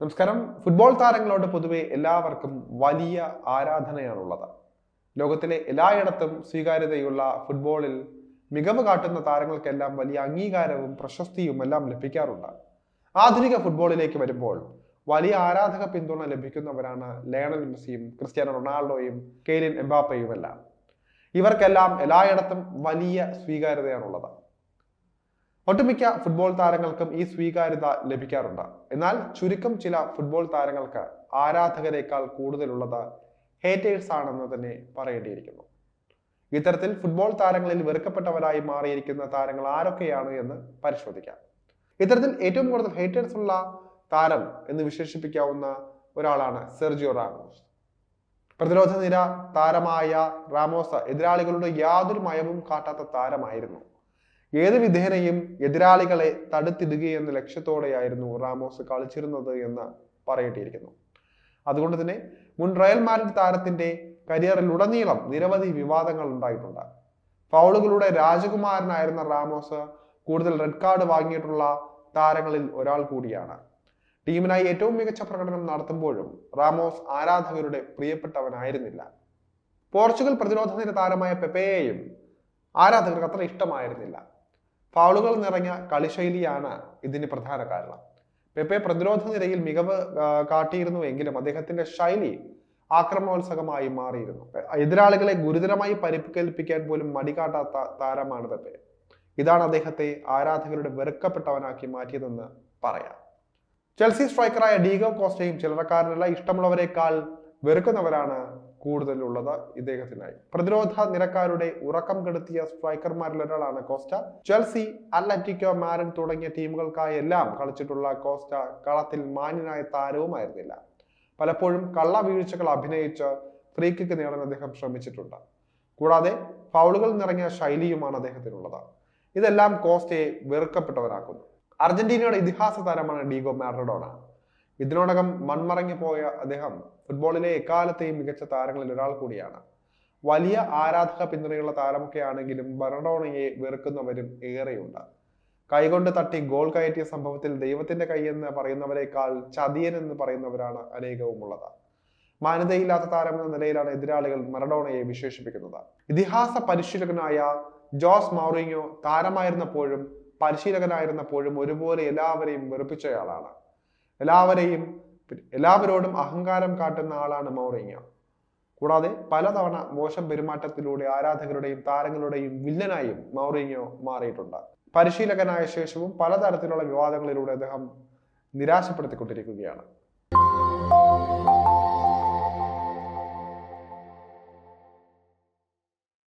നമസ്കാരം. ഫുട്ബോൾ താരങ്ങളോട് പൊതുവെ എല്ലാവർക്കും വലിയ ആരാധനയാണുള്ളത്. ലോകത്തിലെ എല്ലായിടത്തും സ്വീകാര്യതയുള്ള ഫുട്ബോളിൽ മികവ് കാട്ടുന്ന താരങ്ങൾക്കെല്ലാം വലിയ അംഗീകാരവും പ്രശസ്തിയും എല്ലാം ലഭിക്കാറുണ്ട്. ആധുനിക ഫുട്ബോളിലേക്ക് വരുമ്പോൾ വലിയ ആരാധക പിന്തുണ ലഭിക്കുന്നവരാണ് ലയണൽ മെസ്സിയും ക്രിസ്ത്യാനോ റൊണാൾഡോയും കെയ്ലിൻ എംബാപ്പയുമെല്ലാം. ഇവർക്കെല്ലാം എല്ലായിടത്തും വലിയ സ്വീകാര്യതയാണുള്ളത്. ഒട്ടുമിക്ക ഫുട്ബോൾ താരങ്ങൾക്കും ഈ സ്വീകാര്യത ലഭിക്കാറുണ്ട്. എന്നാൽ ചുരുക്കം ചില ഫുട്ബോൾ താരങ്ങൾക്ക് ആരാധകരെക്കാൾ കൂടുതലുള്ളത് ഹേറ്റേഴ്സ് ആണെന്ന് തന്നെ പറയേണ്ടിയിരിക്കുന്നു. ഇത്തരത്തിൽ ഫുട്ബോൾ താരങ്ങളിൽ വെറുക്കപ്പെട്ടവരായി മാറിയിരിക്കുന്ന താരങ്ങൾ ആരൊക്കെയാണ് എന്ന് പരിശോധിക്കാം. ഇത്തരത്തിൽ ഏറ്റവും കൂടുതൽ ഹേറ്റേഴ്സ് ഉള്ള താരം എന്ന് വിശേഷിപ്പിക്കാവുന്ന ഒരാളാണ് സെർജിയോ റാമോസ്. പ്രതിരോധ നിര താരമായ റാമോസ് എതിരാളികളുടെ യാതൊരു മയവും കാട്ടാത്ത താരമായിരുന്നു. ഏത് വിധേനയും എതിരാളികളെ തടുത്തിടുകയെന്ന ലക്ഷ്യത്തോടെയായിരുന്നു റാമോസ് കളിച്ചിരുന്നത് എന്ന് പറയേണ്ടിയിരിക്കുന്നു അതുകൊണ്ട് തന്നെ മുൻ റയൽ മാഡ്രിഡ് താരത്തിന്റെ കരിയറിൽ ഉടനീളം നിരവധി വിവാദങ്ങൾ ഉണ്ടായിട്ടുണ്ട്. ഫൗളുകളുടെ രാജകുമാരനായിരുന്ന റാമോസ് കൂടുതൽ റെഡ് കാർഡ് വാങ്ങിയിട്ടുള്ള താരങ്ങളിൽ ഒരാൾ കൂടിയാണ്. ടീമിനായി ഏറ്റവും മികച്ച പ്രകടനം നടത്തുമ്പോഴും റാമോസ് ആരാധകരുടെ പ്രിയപ്പെട്ടവനായിരുന്നില്ല. പോർച്ചുഗൽ പ്രതിരോധ നിര താരമായ പെപ്പയെയും ആരാധകർക്ക് അത്ര ഇഷ്ടമായിരുന്നില്ല. ഫൗളുകൾ നിറഞ്ഞ കളിശൈലിയാണ് ഇതിന് പ്രധാന കാരണം. പെപ്പെ പ്രതിരോധ നിരയിൽ മികവ് കാട്ടിയിരുന്നു എങ്കിലും അദ്ദേഹത്തിന്റെ ശൈലി ആക്രമണോത്സകമായി മാറിയിരുന്നു. എതിരാളികളെ ഗുരുതരമായി പരിക്കേൽപ്പിക്കാൻ പോലും മടികാട്ടാത്ത താരമാണ് പെപ്പെ. ഇതാണ് അദ്ദേഹത്തെ ആരാധകരുടെ വെറുക്കപ്പെട്ടവനാക്കി മാറ്റിയതെന്ന് പറയാം. ചെൽസി സ്ട്രൈക്കറായ ഡീഗോ കോസ്റ്റയും ചിലറക്കാരനല്ല ഇഷ്ടമുള്ളവരെക്കാൾ വെറുക്കുന്നവരാണ് കൂടുതലുള്ളത് ഇദ്ദേഹത്തിനായി. പ്രതിരോധ നിരക്കാരുടെ ഉറക്കം കെടുത്തിയ സ്ട്രൈക്കർമാരിൽ ഒരാളാണ് കോസ്റ്റ. ചെൽസി അത്ലറ്റിക്കോ മാരൻ തുടങ്ങിയ ടീമുകൾക്കായി എല്ലാം കളിച്ചിട്ടുള്ള കോസ്റ്റ കളത്തിൽ മാന്യനായ താരവുമായിരുന്നില്ല. പലപ്പോഴും കള്ള വീഴ്ചകൾ അഭിനയിച്ച് ഫ്രീ കിക്ക് നേടാൻ അദ്ദേഹം ശ്രമിച്ചിട്ടുണ്ട്. കൂടാതെ ഫൗളുകൾ നിറഞ്ഞ ശൈലിയുമാണ് അദ്ദേഹത്തിനുള്ളത്. ഇതെല്ലാം കോസ്റ്റയെ വെറുക്കപ്പെട്ടവരാക്കുന്നു. അർജന്റീനയുടെ ഇതിഹാസ താരമാണ് ഡീഗോ മാറഡോണ ഇതിനോടകം മൺമറങ്ങി പോയ അദ്ദേഹം ഫുട്ബോളിലെ എക്കാലത്തെയും മികച്ച താരങ്ങളിൽ ഒരാൾ കൂടിയാണ്. വലിയ ആരാധക പിന്തുണയുള്ള താരമൊക്കെ ആണെങ്കിലും ബറഡോണയെ വെറുക്കുന്നവരും ഏറെയുണ്ട്. കൈകൊണ്ട് തട്ടി ഗോൾ കയറ്റിയ സംഭവത്തിൽ ദൈവത്തിന്റെ കൈയെന്ന് പറയുന്നവരെക്കാൾ ചതിയൻ എന്ന് പറയുന്നവരാണ് അനേകവും ഉള്ളത് മാന്യതയില്ലാത്ത താരമെന്ന നിലയിലാണ് എതിരാളികൾ മറഡോണയെ വിശേഷിപ്പിക്കുന്നത്. ഇതിഹാസ പരിശീലകനായ ജോസ് മൗറിഞ്ഞോ താരമായിരുന്നപ്പോഴും പരിശീലകനായിരുന്നപ്പോഴും ഒരുപോലെ എല്ലാവരെയും വെറുപ്പിച്ചയാളാണ്. എല്ലാവരെയും എല്ലാവരോടും അഹങ്കാരം കാട്ടുന്ന ആളാണ് മൗറിഞ്ഞ കൂടാതെ പലതവണ മോശം പെരുമാറ്റത്തിലൂടെ ആരാധകരുടെയും താരങ്ങളുടെയും വില്ലനായും മൗറിഞ്ഞോ മാറിയിട്ടുണ്ട്. പരിശീലകനായ ശേഷവും പലതരത്തിലുള്ള വിവാദങ്ങളിലൂടെ അദ്ദേഹം നിരാശപ്പെടുത്തിക്കൊണ്ടിരിക്കുകയാണ്.